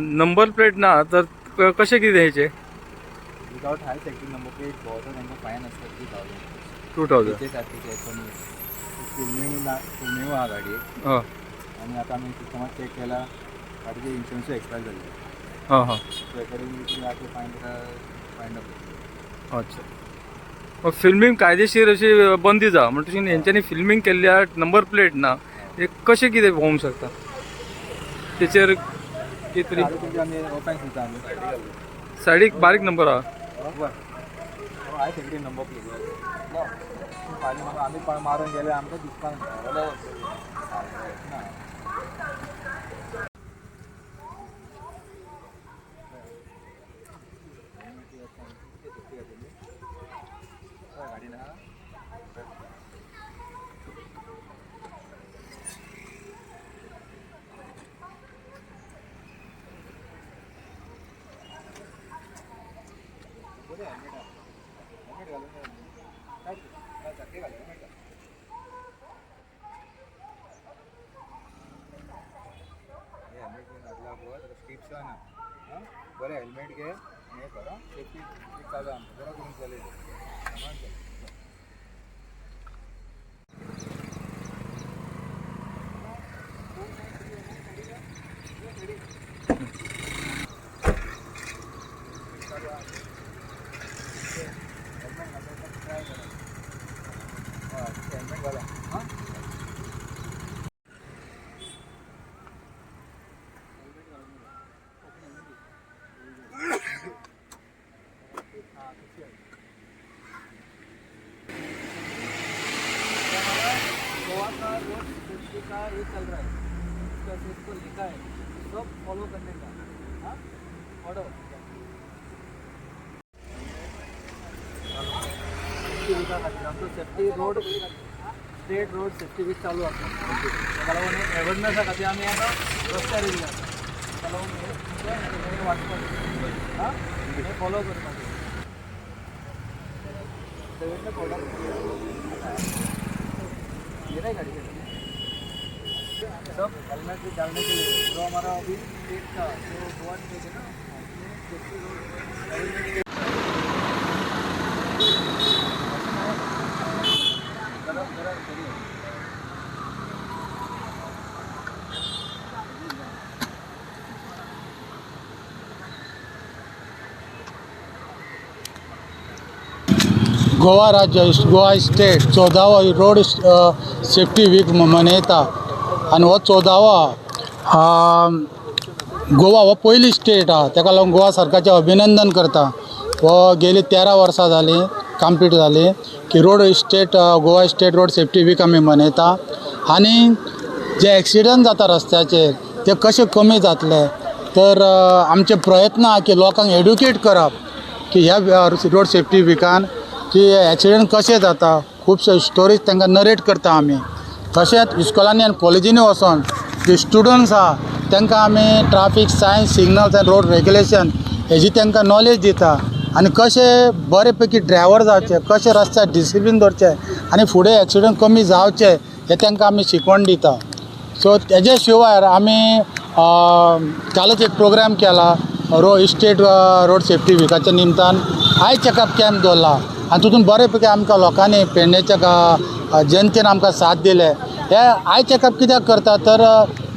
Number plate ना तर क- कशे किती द्यायचे? Without high सेक्टिंग number plate fine two thousand to गाडी हां. आणि आता आम्ही सिस्टमात चेक केला गाडीचे इन्शुरन्स एक्सपायर झाले. हां हां. अच्छा. मग फिल्मिंग कायदेशीर अशी बंदी जा. म्हणटकीर हेंच्यांनी फिल्मिंग केल्ल्या नंबर प्लेट ना हे कशे कितें भोवंक शकता तेचेर कितें तरी तुमचे आमी ऑफेन्स दिता आमी सायडीक बारीक नंबर आहा हाय सेक्टिंग नंबर प्लेट आमी कोण मारून गेले आमकां दिसपाक ना गाडी ना हेल्मेट घेऊन लागला बुवा स्टिप्स आहे ना हां बरं हेल्मेट घे हे करा सेफ्टी चालू का ये चल रहा है उसका सेफ़ लिखा है सब फॉलो करने का हाँ ऑर्डर आमचं safety road state road safety week चालू आसा ताका लागून अवेरनेस खातीर आमी आतां वाचपाक हाँ हे फॉलो करपाक सब हेलमेट भी डालने के लिए जो हमारा अभी स्टेट का जो गोवा स्टेट है ना? करिए गोवा राज्य गोवा स्टेट चौदावा रोड सेफ्टी वीक मनयता. आनी हो चौदावा गोवा हो पयली स्टेट आहा ताका लागून गोवा सरकारचें अभिनंदन करता. हो गेली तेरा वर्सां जालीं कंप्लीट जाली की road state Goa state road safety week आमी मनयता. आनी जे एक्सिडंट जाता रस्त्याचेर ते कशे कमी जातले तर आमचे प्रयत्न आहा की लोकांक एड्युकेट करप की ह्या रोड सेफ्टी विकान की एक्सिडेंट कशे जाता खुबशे स्टोरीज तांकां नरेट करता आमी तशेंच इस्कॉलांनी आनी कॉलेजींनी वचोन जे स्टुडंट्स आहा तांकां आमी ट्राफीक सायन्स सिग्नल्स आनी रोड रेग्युलेशन हेजी तांकां नॉलेज दिता. आनी कशें बरे पैकी ड्रायव्हर जावचे कशें रस्त्यार डिसिप्लीन दवरचे आनी फुडें एक्सिडंट कमी जावचे हे तांकां आमी शिकवण दिता. सो तेजे शिवाय आमी कालच एक प्रोग्राम केला. रो स्टेट रोड सेफ्टी विकाच्या निमतान आय चॅकअप कॅम्प दवरला आनी तितून बरे पैकी आमकां लोकांनी पेडणेच्या जनतेन आमकां साथ दिले हे आय चॅकअप कित्याक करता तर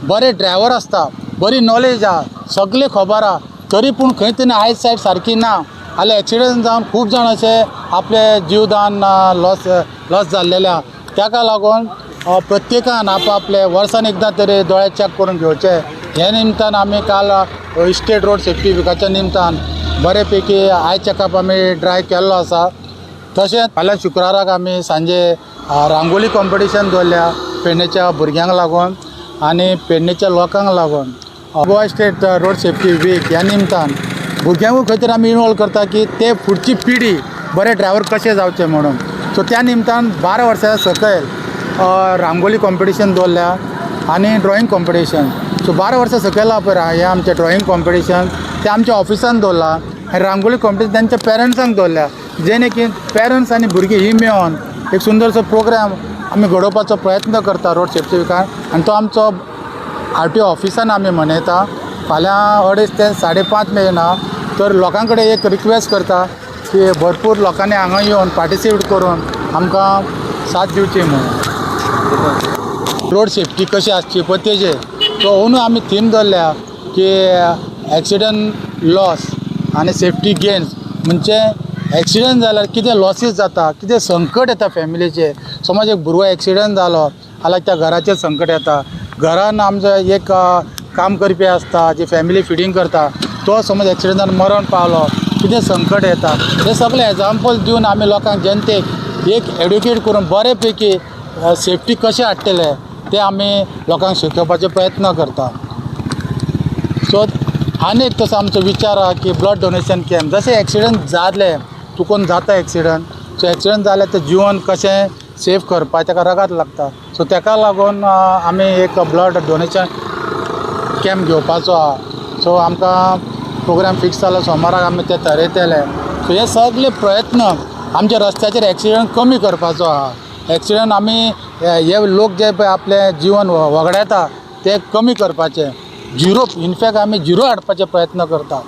बरे ड्रायव्हर आसता बरी नॉलेज आहा सगळें खबर आहा तरी पूण खंय तरी आयज सायड सारकी ना। जाल्यार एक्सिडंट जावन खूब जाण अशे आपले जीवदान लॉस लॉस जाल्लेले आहा ताका लागून प्रत्येकान आपआपले वर्सान एकदां तरी दोळे चॅक करून घेवचे हे निमतान आमी काल इस्टेट रोड सेफ्टी विकाच्या निमतान बरे पैकी आय चॅकअप आमी ड्राय केल्लो आसा तशेंच फाल्यां शुक्राराक आमी सांजे रांगोळी रांगोली कॉम्पिटिशन दवरल्या पेडणेच्या भुरग्यांक लागून आनी पेडणेच्या लोकांक लागून. Goa state road safety week ह्या निमतान भुरग्यांकूय खंय तरी आमी इनवॉल्व करता की ते फुडची पिढी बरे ड्रायव्हर कशे जावचे म्हणून. सो त्या निमतान बारा वर्सां सकयल रांगोली कॉम्पिटिशन दवरल्या आनी ड्रॉईंग कॉम्पिटिशन सो बारा वर्सां सकयल आहा पळय हें आमचें ड्रॉईंग कॉम्पिटिशन तें आमच्या ऑफिसान दवरला आनी रांगोली कॉम्पिटिशन तांच्या पेरंट्सांक दवरल्या जेणे की पेरंट्स आनी भुरगीं ही मेळोन एक सुंदरसो प्रोग्राम आमी घडोवपाचो प्रयत्न करता रोड सेफ्टी विकान आनी तो आमचो आर टी ओ ऑफिसान आमी मनयता फाल्यां अडेज ते साडे पांच मेळना तर लोकां कडेन एक रिक्वेस्ट करता की भरपूर लोकांनी हांगा येवन पार्टिसिपेट करून आमकां साथ दिवची म्हणून. रोड सेफ्टी कशी आसची पळय तेजेर तो अंदू आमी थीम दवरल्या की एक्सिडंट लॉस आनी सेफ्टी गेन्स म्हणजे एक्सिडंट जाल्यार कितें लॉसीस जाता कितें संकट येता फॅमिलीचेर समज एक भुरगो एक्सिडंट जालो जाल्यार त्या घराचेर संकट येता घरान आमचो एक काम करपी आसता जी फॅमिली फिडींग करता तो समज एक्सिडंटान मरण पावलो कितें संकट येता हे सगळे एग्जाम्पल दिवन आमी लोकांक जनतेक एक एड्युकेट करून बरे पैकी सेफ्टी कशें हाडटले ते आमी लोकांक शिकोवपाचे प्रयत्न करता. सो आनी एक तसो आमचो विचार आहा की ब्लड डोनेशन कॅम्प जशें एक्सिडंट जाले चुकून जाता एक्सिडंट सो एक्सिडंट जाल्यार तें जिवन कशें सेफ करपाक ताका रगत लागता सो तेका लागून आमी एक ब्लड डोनेशन कॅम्प घेवपाचो आहा सो आमकां प्रोग्राम फिक्स जालो सोमाराक आमी ते थरयतले सो हे सगळे प्रयत्न आमच्या रस्त्याचेर एक्सिडंट कमी करपाचो आहा एक्सिडंट आमी हे लोक जे पळय आपलें जिवन वगडायता ते कमी करपाचे. झिरो इनफॅक्ट आमी झिरो हाडपाचे प्रयत्न करता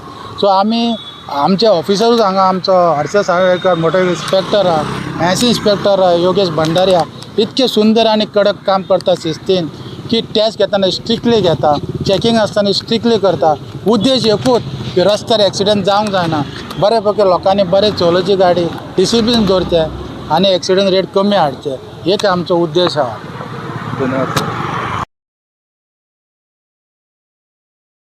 सो आमी आमचे ऑफिसरूच हांगा आमचो हर्ष साळेकर मोटर इन्स्पेक्टर आहा एसी इन्स्पेक्टर आहा योगेश भंडारी आहा इतके सुंदर आनी कडक काम करता शिस्तीन की टॅस्ट घेताना स्ट्रिक्टली घेता चॅकिंग आसतना स्ट्रिक्टली करता. उद्देश एकूच की रस्त्यार एक्सिडंट जावंक जायना बरे पैकी लोकांनी बरे चलोवची गाडी डिसिप्लीन दवरचे आनी एक्सिडंट रेट कमी हाडचे एक आमचो उद्देश आहा. धन्यवाद.